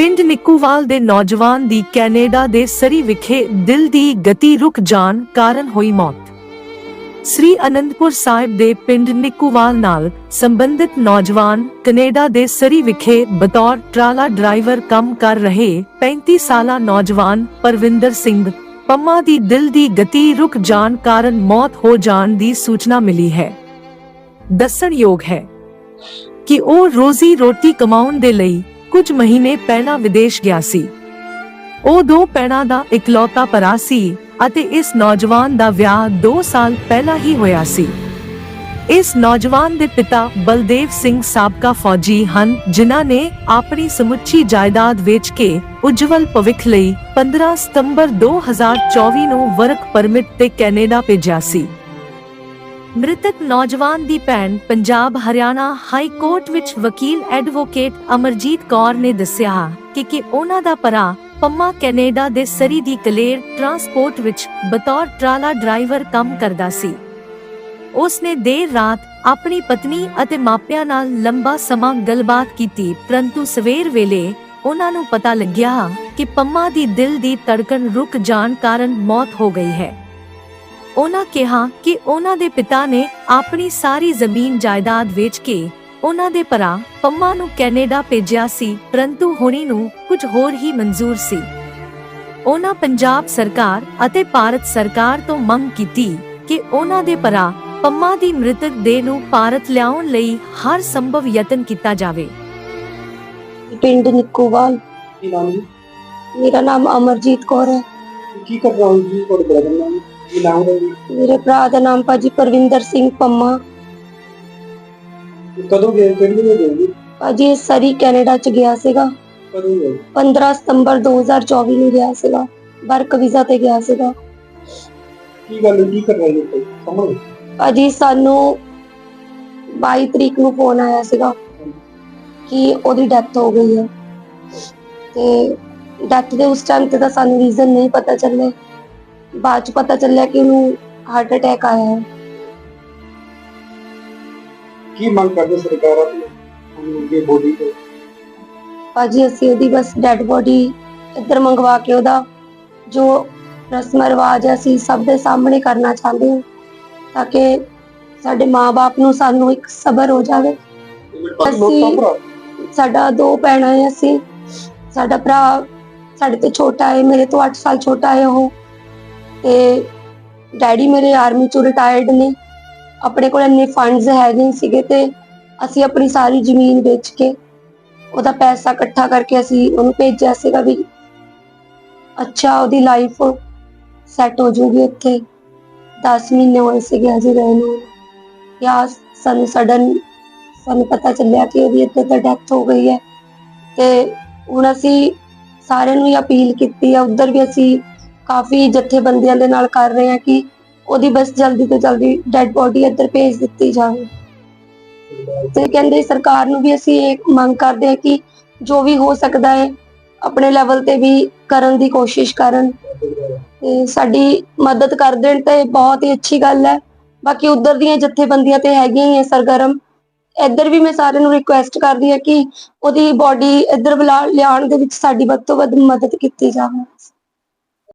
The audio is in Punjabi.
ਪਿੰਡ ਨਿੱਕੂਵਾਲ ਦੇ ਨੌਜਵਾਨ ਦੀ ਕੈਨੇਡਾ ਦੇ ਸਰੀ ਵਿਖੇ ਦਿਲ ਦੀ ਗਤੀ ਰੁਕ ਜਾਣ ਕਾਰਨ ਹੋਈ ਮੌਤ। ਸ੍ਰੀ ਅਨੰਦਪੁਰ ਸਾਹਿਬ ਦੇ ਪਿੰਡ ਨਿੱਕੂਵਾਲ ਨਾਲ ਸੰਬੰਧਿਤ ਨੌਜਵਾਨ ਕੈਨੇਡਾ ਦੇ ਸਰੀ ਵਿਖੇ ਬਤੌਰ ਟਰਾਲਾ ਡਰਾਈਵਰ ਕੰਮ ਕਰ ਰਹੇ 35 ਸਾਲਾ ਨੌਜਵਾਨ ਪਰਵਿੰਦਰ ਸਿੰਘ ਪੰਮਾ ਦੀ ਦਿਲ ਦੀ ਗਤੀ ਰੁਕ ਜਾਣ ਕਾਰਨ ਮੌਤ ਹੋ ਜਾਣ ਦੀ ਸੂਚਨਾ ਮਿਲੀ ਹੈ। ਦੱਸਣਯੋਗ ਹੈ ਕਿ ਉਹ ਰੋਜ਼ੀ ਰੋਟੀ ਕਮਾਉਣ ਦੇ ਲਈ ਕੁਝ ਮਹੀਨੇ ਪਹਿਲਾਂ ਵਿਦੇਸ਼ ਗਿਆ ਸੀ। ਉਹ ਦੋ ਪੈਣਾ ਦਾ ਇਕਲੌਤਾ ਭਰਾ ਸੀ ਅਤੇ ਇਸ ਨੌਜਵਾਨ ਦਾ ਵਿਆਹ 2 ਸਾਲ ਪਹਿਲਾਂ ਹੀ ਹੋਇਆ ਸੀ। ਇਸ ਨੌਜਵਾਨ ਦੇ ਪਿਤਾ ਬਲਦੇਵ ਸਿੰਘ ਸਾਬਕਾ ਫੌਜੀ ਹਨ, ਜਿਨ੍ਹਾਂ ਨੇ ਆਪਣੀ ਸਮੁੱਚੀ ਜਾਇਦਾਦ ਵੇਚ ਕੇ ਉਜਵਲ ਭਵਿੱਖ ਲਈ 15 ਸਤੰਬਰ 2024 ਨੂੰ ਵਰਕ ਪਰਮਿਟ ਤੇ ਕੈਨੇਡਾ ਭੇਜਿਆ ਸੀ। ਮ੍ਰਿਤਕ ਨੌਜਵਾਨ ਦੀ ਭੈਣ ਪੰਜਾਬ, ਹਰਿਆਣਾ ਹਾਈ ਕੋਰਟ ਵਿੱਚ ਵਕੀਲ ਐਡਵੋਕੇਟ ਅਮਰਜੀਤ ਕੌਰ ਨੇ ਦੱਸਿਆ ਕਿ ਕਿ ਉਹਨਾਂ ਦਾ ਭਰਾ ਪੰਮਾ ਕੈਨੇਡਾ ਦੇ ਸਰੀ ਦੀ ਕਲੇਰ ਟਰਾਂਸਪੋਰਟ ਵਿੱਚ ਬਤੌਰ ਟਰਾਲਾ ਡਰਾਈਵਰ ਕੰਮ ਕਰਦਾ ਸੀ। ਉਸ ਨੇ ਦੇਰ ਰਾਤ ਆਪਣੀ ਪਤਨੀ ਅਤੇ ਮਾਪਿਆਂ ਨਾਲ ਲੰਬਾ ਸਮਾਂ ਗੱਲਬਾਤ ਕੀਤੀ, ਪਰੰਤੂ ਸਵੇਰ ਵੇਲੇ ਉਹਨਾਂ ਨੂੰ ਪਤਾ ਲੱਗਿਆ ਕਿ ਪੰਮਾ ਦੀ ਦਿਲ ਦੀ ਧੜਕਣ ਰੁਕ ਜਾਣ ਕਾਰਨ ਮੌਤ ਹੋ ਗਈ ਹੈ। ਉਹਨਾਂ ਕਿਹਾ ਕਿ ਉਹਨਾਂ ਦੇ ਪਿਤਾ ਨੇ ਆਪਣੀ ਸਾਰੀ ਜ਼ਮੀਨ ਜਾਇਦਾਦ ਵੇਚ ਕੇ ਉਹਨਾਂ ਦੇ ਭਰਾ ਪੰਮਾ ਨੂੰ ਕੈਨੇਡਾ ਭੇਜਿਆ ਸੀ ਪਰੰਤੂ ਹੁਣੀ ਨੂੰ ਕੁਝ ਹੋਰ ਹੀ ਮਨਜ਼ੂਰ ਸੀ। ਉਹਨਾਂ ਪੰਜਾਬ ਸਰਕਾਰ ਅਤੇ ਭਾਰਤ ਸਰਕਾਰ ਤੋਂ ਮੰਗ ਕੀਤੀ ਕਿ ਉਹਨਾਂ ਦੇ ਭਰਾ ਪੰਮਾ ਦੀ ਮ੍ਰਿਤਕ ਦੇਹ ਨੂੰ ਭਾਰਤ ਲਿਆਉਣ ਲਈ ਹਰ ਸੰਭਵ ਯਤਨ ਕੀਤਾ ਜਾਵੇ। ਪਿੰਡ ਨਿੱਕੂਵਾਲ। ਮੇਰਾ ਨਾਮ ਅਮਰਜੀਤ ਕੌਰ ਹੈ। ਕੀ ਕਰ ਰਹਾ ਹਾਂ ਜੀ? ਤੁਹਾਡੇ ਬੜਾ ਨਾਮ ਕੀ ਨਾਮ ਹੈ ਜੀ ਮੇਰੇ ਭਰਾ ਦਾ ਨਾਮ ਭਾਜੀ ਪਰਵਿੰਦਰ ਸਿੰਘ ਪੰਮਾ। ਤੇ ਕਦੋਂ ਗਏ? ਕਿਹੜੀ ਨੂੰ ਗਏ ਜੀ? ਭਾਜੀ ਇਹ ਸਰੀ ਕੈਨੇਡਾ ਚ ਗਿਆ ਸੀਗਾ। ਕਦੋਂ ਗਏ? 15 ਸਤੰਬਰ 2024 ਨੂੰ ਗਿਆ ਸੀਗਾ। ਵਰਕ ਵੀਜ਼ਾ ਤੇ ਗਿਆ ਸੀਗਾ। ਕੀ ਗੱਲ ਕੀ ਕਰ ਰਹੇ ਹੋ ਸਮਝ ਭਾਜੀ ਸਾਨੂੰ 22 ਤਰੀਕ ਨੂੰ ਫੋਨ ਆਇਆ ਸੀਗਾ ਕਿ ਉਹਦੀ ਡੈਥ ਹੋ ਗਈ ਹੈ। ਤੇ ਡੈਥ ਦੇ ਉਸ ਟਾਈਮ ਤੇ ਤਾਂ ਸਾਨੂੰ ਰੀਜ਼ਨ ਨਹੀਂ ਪਤਾ ਚੱਲੇ। ਬਾਅਦ ਚ ਪਤਾ ਚੱਲਿਆ ਕਿ ਉਹਨੂੰ ਹਾਰਟ ਅਟੈਕ ਆਇਆ ਹੈ। ਕੀ ਮੰਗ ਕਰਦੇ ਸਰਕਾਰਾਂ ਤੋਂ? ਉਹਨੂੰ ਬੋਡੀ ਤੋਂ। ਭਾਜੀ ਅਸੀਂ ਉਹਦੀ ਬਸ ਡੈੱਡ ਬੋਡੀ ਇੱਧਰ ਮੰਗਵਾ ਕੇ ਉਹਦਾ ਜੋ ਰਸਮ ਰਿਵਾਜ ਹੈ ਅਸੀਂ ਸਭ ਦੇ ਸਾਹਮਣੇ ਕਰਨਾ ਚਾਹੁੰਦੇ ਹਾਂ ਤਾਂ ਕਿ ਸਾਡੇ ਮਾਪੇ ਨੂੰ ਸਾਨੂੰ ਇੱਕ ਸਬਰ ਹੋ ਜਾਵੇ। ਅਸੀਂ- ਸਾਡਾ ਦੋ ਭੈਣਾਂ ਹੈ ਅਸੀਂ ਸਾਡਾ ਭਰਾ ਸਾਡੇ ਤੋਂ ਛੋਟਾ ਹੈ ਮੇਰੇ ਤੋਂ 8 ਸਾਲ ਛੋਟਾ ਹੈ ਉਹ। ਤੇ ਡੈਡੀ ਮੇਰੇ ਆਰਮੀ ਚੋਂ ਰਿਟਾਇਰਡ ਨੇ। ਆਪਣੇ ਕੋਲ ਇੰਨੇ ਫੰਡਸ ਹੈਗੇ ਨਹੀਂ ਸੀਗੇ ਤੇ ਅਸੀਂ ਆਪਣੀ ਸਾਰੀ ਜ਼ਮੀਨ ਵੇਚ ਕੇ ਉਹਦਾ ਪੈਸਾ ਇਕੱਠਾ ਕਰਕੇ ਅਸੀਂ ਉਹਨੂੰ ਭੇਜਿਆ ਸੀਗਾ ਵੀ ਅੱਛਾ ਉਹਦੀ ਲਾਈਫ ਸੈੱਟ ਹੋ ਜੂਗੀ ਉੱਥੇ 10 ਮਹੀਨੇ ਹੋਏ ਸੀਗੇ ਅਜੇ ਰਹਿਣ ਨੂੰ। ਜਾਂ ਸਾਨੂੰ ਸਡਨ ਸਾਨੂੰ ਪਤਾ ਚੱਲਿਆ ਕਿ ਉਹਦੀ ਇੱਥੇ ਤਾਂ ਡੈਥ ਹੋ ਗਈ ਹੈ। ਤੇ ਹੁਣ ਅਸੀਂ ਸਾਰਿਆਂ ਨੂੰ ਹੀ ਅਪੀਲ ਕੀਤੀ ਹੈ ਉਧਰ ਵੀ ਅਸੀਂ ਕਾਫੀ ਜਥੇਬੰਦੀਆਂ ਦੇ ਨਾਲ ਕਰ ਰਹੇ ਆ ਕਿ ਉਹਦੀ ਬਸ ਜਲਦੀ ਤੋਂ ਜਲਦੀ ਡੈੱਡ ਬੋਡੀ ਇੱਧਰ ਭੇਜ ਦਿੱਤੀ ਜਾਵੇ। ਤੇ ਕਹਿੰਦੇ ਸਰਕਾਰ ਨੂੰ ਵੀ ਅਸੀਂ ਇਹ ਮੰਗ ਕਰਦੇ ਹਾਂ ਕਿ ਜੋ ਵੀ ਹੋ ਸਕਦਾ ਹੈ, ਆਪਣੇ ਲੈਵਲ ਤੇ ਵੀ ਕਰਨ ਦੀ ਕੋਸ਼ਿਸ਼ ਕਰਨ। ਤੇ ਸਾਡੀ ਮਦਦ ਕਰ ਦੇਣ ਤਾਂ ਇਹ ਬਹੁਤ ਹੀ ਅੱਛੀ ਗੱਲ ਹੈ। ਬਾਕੀ ਉਧਰ ਦੀਆਂ ਜਥੇਬੰਦੀਆਂ ਤੇ ਹੈਗੀਆਂ ਹੀ ਹੈ ਸਰਗਰਮ। ਇੱਧਰ ਵੀ ਮੈਂ ਸਾਰਿਆਂ ਨੂੰ ਰਿਕੁਐਸਟ ਕਰਦੀ ਹਾਂ ਕਿ ਉਹਦੀ ਬਾਡੀ ਇੱਧਰ ਲਿਆਉਣ ਦੇ ਵਿੱਚ ਸਾਡੀ ਵੱਧ ਤੋਂ ਵੱਧ ਮਦਦ ਕੀਤੀ ਜਾਵੇ।